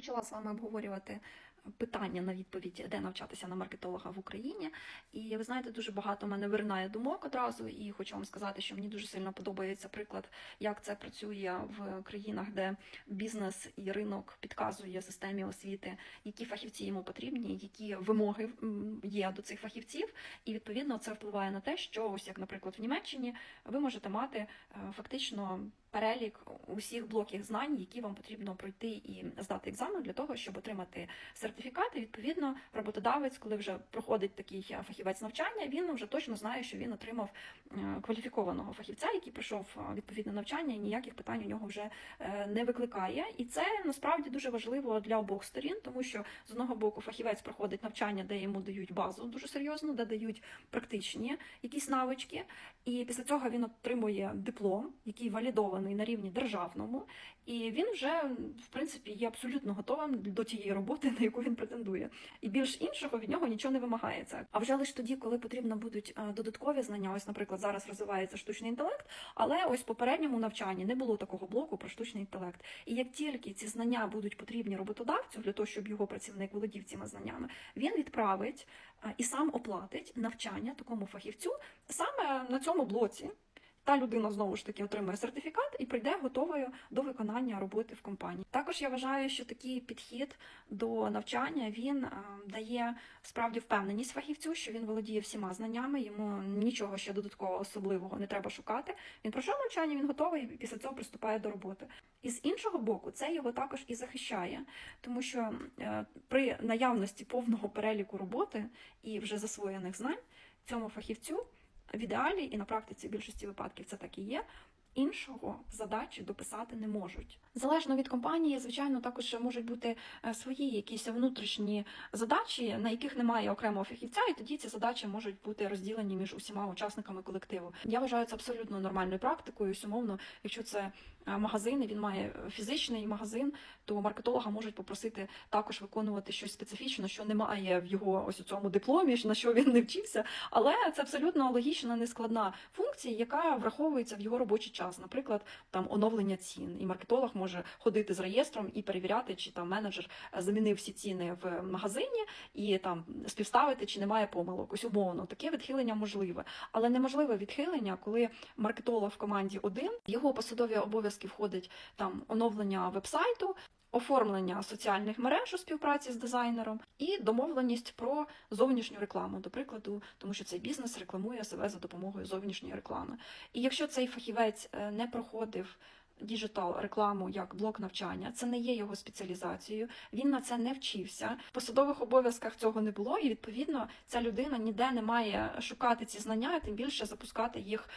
Почала з вами обговорювати питання на відповідь, де навчатися на маркетолога в Україні. І ви знаєте, дуже багато мене виринає думок одразу. І хочу вам сказати, що мені дуже сильно подобається приклад, як це працює в країнах, де бізнес і ринок підказує системі освіти, які фахівці йому потрібні, які вимоги є до цих фахівців. І відповідно це впливає на те, що ось як, наприклад, в Німеччині ви можете мати е, фактично перелік усіх блоків знань, які вам потрібно пройти і здати екзамен для того, щоб отримати сертифікат. І відповідно роботодавець, коли вже проходить такий е, фахівець навчання, він вже точно знає, що він отримав е, кваліфікованого фахівця, який пройшов е, відповідне навчання, і ніяких питань у нього вже не викликає. І це насправді дуже важливо для обох сторін, тому що з одного боку фахівець проходить навчання, де йому дають базу дуже серйозно, де дають практичні якісь навички, і після цього він отримує диплом, який валідований на рівні державному, і він вже в принципі є абсолютно готовим до тієї роботи, на яку він претендує. І більш іншого від нього нічого не вимагається. А вже лише тоді, коли потрібно будуть е, додаткові знання, ось, наприклад, зараз розвивається штучний інтелект, але ось попередньому навчанні не було такого блоку про штучний інтелект. І як тільки ці знання будуть потрібні роботодавцю для того, щоб його працівник володів цими знаннями, він відправить е, і сам оплатить навчання такому фахівцю саме на цьому блоці. Та людина знову ж таки отримує сертифікат і прийде готовою до виконання роботи в компанії. Також я вважаю, що такий підхід до навчання він е, дає справді впевненість фахівцю, що він володіє всіма знаннями, йому нічого ще додаткового особливого не треба шукати. Він пройшов навчання, він готовий і після цього приступає до роботи. І з іншого боку, це його також і захищає, тому що е, при наявності повного переліку роботи і вже засвоєних знань цьому фахівцю в ідеалі і на практиці в більшості випадків це так і є. Іншого задачі дописати не можуть. Залежно від компанії, звичайно, також можуть бути е, свої якісь внутрішні задачі, на яких немає окремого фахівця, і тоді ці задачі можуть бути розділені між усіма учасниками колективу. Я вважаю це абсолютно нормальною практикою. Ось, Умовно, якщо це е, магазин, і він має фізичний магазин, то маркетолога можуть попросити також виконувати щось специфічне, що немає в його ось у цьому дипломі, на що він не вчився. Але це абсолютно логічна, нескладна функція, яка враховується в його робочий час. Наприклад, там оновлення цін, і маркетолог може ходити з реєстром і перевіряти, чи там менеджер е, замінив всі ціни в магазині, і там співставити, чи немає помилок. Ось умовно таке відхилення можливе, але неможливе відхилення, коли маркетолог в команді один, його посадові обов'язки входить там оновлення вебсайту. Оформлення соціальних мереж у співпраці з дизайнером і домовленість про зовнішню рекламу, до прикладу, тому що цей бізнес рекламує себе за допомогою зовнішньої реклами. І якщо цей фахівець е, не проходив діджитал рекламу як блок навчання, це не є його спеціалізацією. Він на це не вчився. В посадових обов'язках цього не було, і відповідно ця людина ніде не має шукати ці знання, тим більше запускати їх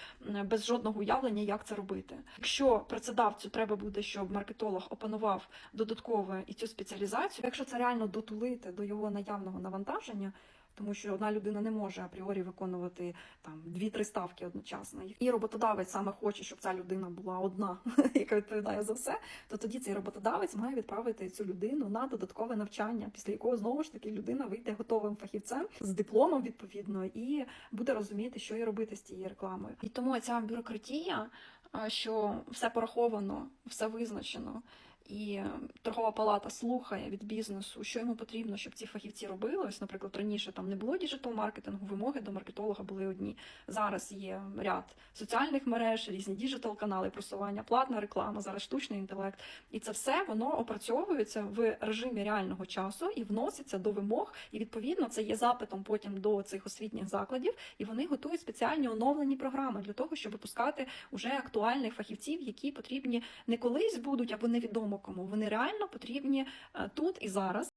без жодного уявлення, як це робити. Якщо працедавцю треба буде, щоб маркетолог опанував додатково і цю спеціалізацію, якщо це реально дотулити до його наявного навантаження. Тому що одна людина не може апріорі виконувати там дві-три ставки одночасно. І роботодавець саме хоче, щоб ця людина була одна, яка відповідає за все. То тоді цей роботодавець має відправити цю людину на додаткове навчання, після якого знову ж таки людина вийде готовим фахівцем з дипломом відповідно і буде розуміти, що і робити з цією рекламою. І тому ця бюрократія, що все пораховано, все визначено. І торгова палата слухає від бізнесу, що йому потрібно, щоб ці фахівці робили. Ось, наприклад, раніше там не було діджитал-маркетингу, вимоги до маркетолога були одні. Зараз є ряд соціальних мереж, різні діджитал-канали, просування, платна реклама, зараз штучний інтелект. І це все воно опрацьовується в режимі реального часу і вноситься до вимог. І відповідно це є запитом потім до цих освітніх закладів, і вони готують спеціальні оновлені програми для того, щоб випускати уже актуальних фахівців, які потрібні не колись будуть або невідомо кому. Вони реально потрібні е, тут і зараз.